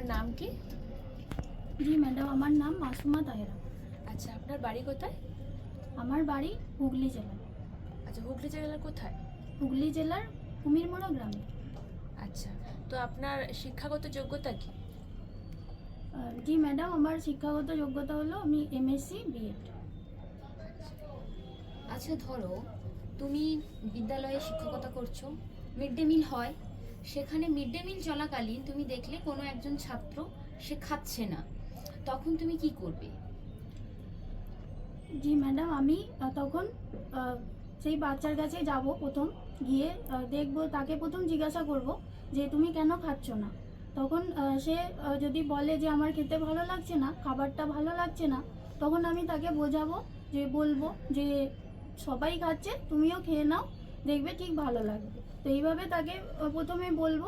আপনার নাম কি? জি ম্যাডাম আমার নাম মাসুমা তাহেরা। আচ্ছা আপনার বাড়ি কোথায়? আমার বাড়ি হুগলি জেলায় আচ্ছা হুগলি জেলার কোথায়? হুগলি জেলার কুমিরমোড়া গ্রামে। আচ্ছা তো আপনার শিক্ষাগত যোগ্যতা কি? জি ম্যাডাম আমার শিক্ষাগত যোগ্যতা হলো আমি এমএসসি বিএড আচ্ছা ধরো তুমি বিদ্যালয়ে শিক্ষকতা করছ মিড ডে মিল হয় সেখানে মিড ডে মিল চলাকালীন তুমি দেখলে কোনো একজন ছাত্র সে খাচ্ছে না। তখন তুমি কি করবে? জি ম্যাডাম, আমি তখন সেই বাচ্চার কাছে যাব প্রথম, গিয়ে দেখব, তাকে প্রথম জিজ্ঞাসা করব যে তুমি কেন খাচ্ছ না? তখন সে যদি বলে যে আমার খেতে ভালো লাগছে না, খাবারটা ভালো লাগছে না, তখন আমি তাকে বোঝাবো, যে বলব যে সবাই খাচ্ছে, তুমিও খেয়ে নাও, দেখবে ঠিক ভালো লাগবে। তো এইভাবে তাকে প্রথমে বলব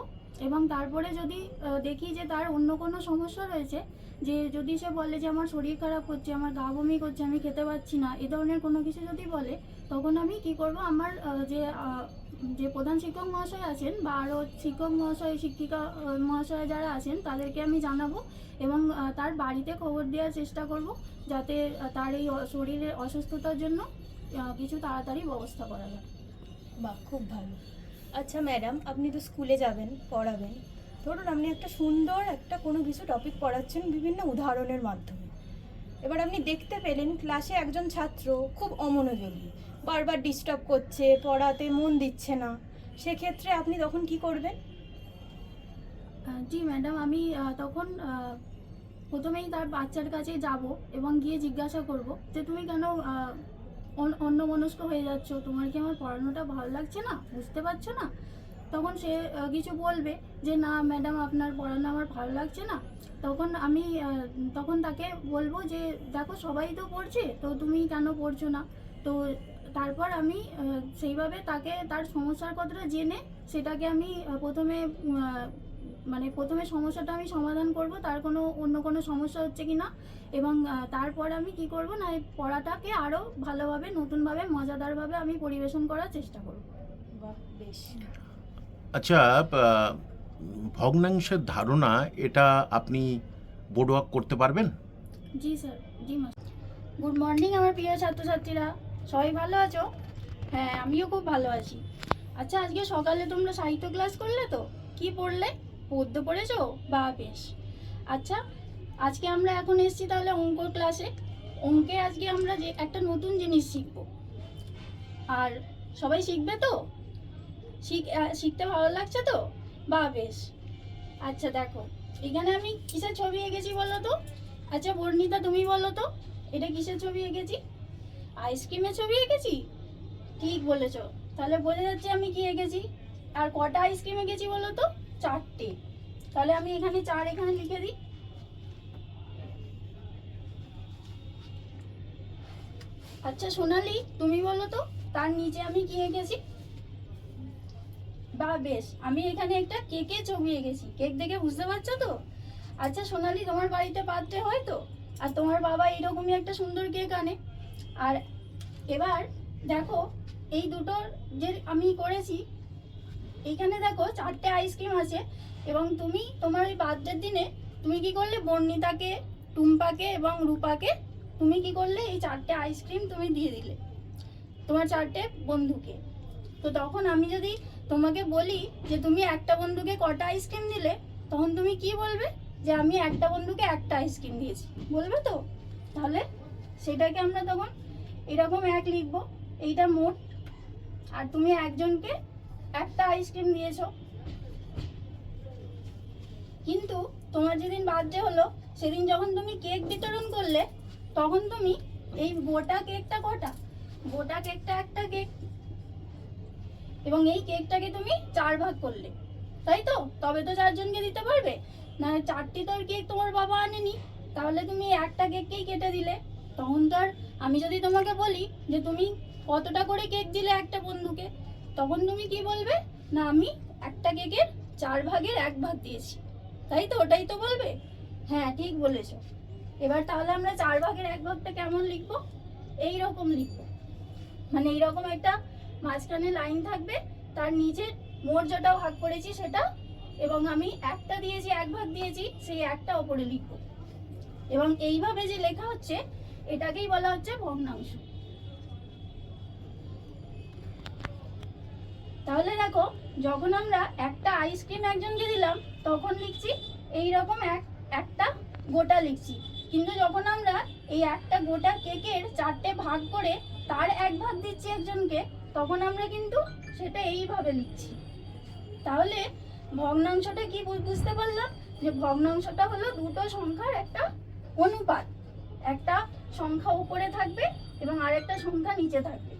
এবং তারপরে যদি দেখি যে তার অন্য কোনো সমস্যা রয়েছে, যে যদি সে বলে যে আমার শরীর খারাপ হচ্ছে, আমার গা বমি করছে, আমি খেতে পাচ্ছি না, এ ধরনের কোনো কিছু যদি বলে, তখন আমি কি করব? আমার যে যে প্রধান শিক্ষক মহাশয় আছেন বা আরও শিক্ষক মহাশয়, শিক্ষিকা মহাশয় যারা আছেন, তাদেরকে আমি জানাব এবং তার বাড়িতে খবর দেওয়ার চেষ্টা করব যাতে তার এই শরীরের অসুস্থতার জন্য কিছু তাড়াতাড়ি ব্যবস্থা করা যায়। বাহ, খুব ভালো। আচ্ছা ম্যাডাম আপনি তো স্কুলে যাবেন, পড়াবেন। ধরুন আপনি একটা সুন্দর একটা কোনো কিছু টপিক পড়াচ্ছেন বিভিন্ন উদাহরণের মাধ্যমে। এবার আপনি দেখতে পেলেন ক্লাসে একজন ছাত্র খুব অমনোযোগী, বারবার ডিস্টার্ব করছে, পড়াতে মন দিচ্ছে না। সেক্ষেত্রে আপনি তখন কি করবেন? জি ম্যাডাম আমি তখন প্রথমেই তার বাচ্চার কাছে যাব এবং গিয়ে জিজ্ঞাসা করব যে, তুমি কেন আহ, অন- অন্যমনস্ক হয়ে যাচ্ছ। তোমার কি আমার পড়ানোটা ভালো লাগছে না? বুঝতে পারছ না? তখন সে কিছু বলবে যে না ম্যাডাম আপনার পড়ানো আমার ভালো লাগছে না। তখন আমি তখন তাকে বলব যে দেখো সবাই তো পড়ছে তো তুমি কেন পড়ছো না? তো তারপর আমি সেইভাবে তাকে তার সমস্যার কথাটা জেনে সেটাকে আমি প্রথমে মানে প্রথমে সমস্যাটা আমি সমাধান করব তার কোনো অন্য কোনো সমস্যা হচ্ছে কি না এবং তারপর আমি কি করব না এই পড়াটাকে আরও ভালোভাবে নতুনভাবে মজাদারভাবে আমি পরিবেশন করার চেষ্টা করব। বাহ বেশ। আচ্ছা ভগ্নাংশের ধারণা এটা আপনি বোর্ড ওয়ার্ক করতে পারবেন? জি স্যার জি গুড মর্নিং আমার প্রিয় ছাত্রছাত্রীরা। সবাই ভালো আছো? হ্যাঁ আমিও খুব ভালো আছি। আচ্ছা আজকে সকালে তোমরা সাহিত্য ক্লাস করলে তো? কি পড়লে? পদ্য পড়েছো? বা বেশ। আচ্ছা আজকে আমরা এখন এসেছি তাহলে অঙ্ক ক্লাসে অঙ্কে আজকে আমরা যে একটা নতুন জিনিস শিখব। আর সবাই শিখবে তো? শিখ শিখতে ভালো লাগছে তো? বা বেশ। আচ্ছা দেখো, এখানে আমি কিসের ছবি এঁকেছি বলো তো? আচ্ছা বর্ণিতা, তুমি বলো তো, এটা কিসের ছবি এঁকেছি? আইসক্রিমের ছবি এঁকেছি? ঠিক বলেছ। তাহলে বোঝা যাচ্ছে আমি কি এঁকেছি। আর কটা আইসক্রিম এঁকেছি বলো তো? চারটে। তাহলে আমি এখানে চার এখানে লিখে দিই। আচ্ছা সোনালি, তুমি বলো তো, তার নিচে আমি কি এঁকেছি? বা, বেশ, আমি এখানে একটা কেকের ছবি এঁকেছি। কেক দেখে বুঝতে পারছ তো? আচ্ছা সোনালি, তোমার বাড়িতে বার্থডে হয় তো? আর তোমার বাবা এইরকমই একটা সুন্দর কেক আনে। আর এবার দেখো, এই দুটোর যে আমি করেছি এইখানে দেখো চারটে আইসক্রিম আছে এবং তুমি তোমার ওই বার্থডের দিনে তুমি কি করলে? বর্ণিতাকে, টুম্পাকে এবং রূপাকে তুমি কি করলে? এই চারটে আইসক্রিম তুমি দিয়ে দিলে তোমার চারটে বন্ধুকে। তো তখন আমি যদি তোমাকে বলি যে তুমি একটা বন্ধুকে কটা আইসক্রিম দিলে, তখন তুমি কি বলবে? যে আমি একটা বন্ধুকে একটা আইসক্রিম দিয়েছি। বলবে তো? তাহলে সেটাকে আমরা তখন এরকম এক লিখব। এইটা মোট। আর তুমি একজনকে একটা আইসক্রিম দিয়েছ কিন্তু তোমার যেদিন বার্থডে হলো, সেদিন যখন তুমি কেক বিতরণ করলে, তখন তুমি এই গোটা কেকটা কটা? গোটা কেকটা একটা কেক এবং এই কেকটাকে তুমি চার ভাগ করলে। তাই তো? তবে তো চারজনকে দিতে পারবে। না চারটি তো কেক তোমার বাবা আনেনি। তাহলে তুমি একটা কেককেই কেটে দিলে। তখন তো আর আমি যদি তোমাকে বলি যে তুমি কতটা করে কেক দিলে একটা বন্ধুকে? তখন তুমি কি বলবে? না, আমি একটা কেকের চার ভাগের এক ভাগ দিয়েছি। তাই তো, ওটাই তো বলবে? হ্যাঁ ঠিক বলেছ। এবার তাহলে আমরা চার ভাগের এক ভাগটা কেমন লিখব? এই রকম লিখব। মানে এইরকম একটা মাঝখানে লাইন থাকবে, তার নিচে মোট যেটা ভাগ করেছি সেটা, এবং আমি একটা দিয়েছি, এক ভাগ দিয়েছি, সেই একটা ওপরে লিখব। এবং এইভাবে যে লেখা হচ্ছে, এটাকেই বলা হচ্ছে ভগ্নাংশ। তাহলে দেখো, যখন আমরা একটা আইসক্রিম একজনকে দিলাম, তখন লিখছি এই রকম এক, একটা গোটা লিখছি। কিন্তু যখন আমরা এই একটা গোটা কেকের চারটে ভাগ করে তার এক ভাগ দিচ্ছি একজনকে, তখন আমরা কিন্তু সেটা এইভাবে লিখছি। তাহলে ভগ্নাংশটা কি বুঝতে পারলাম? যে ভগ্নাংশটা হলো দুটো সংখ্যার একটা অনুপাত। একটা সংখ্যা উপরে থাকবে এবং আরেকটা সংখ্যা নিচে থাকবে।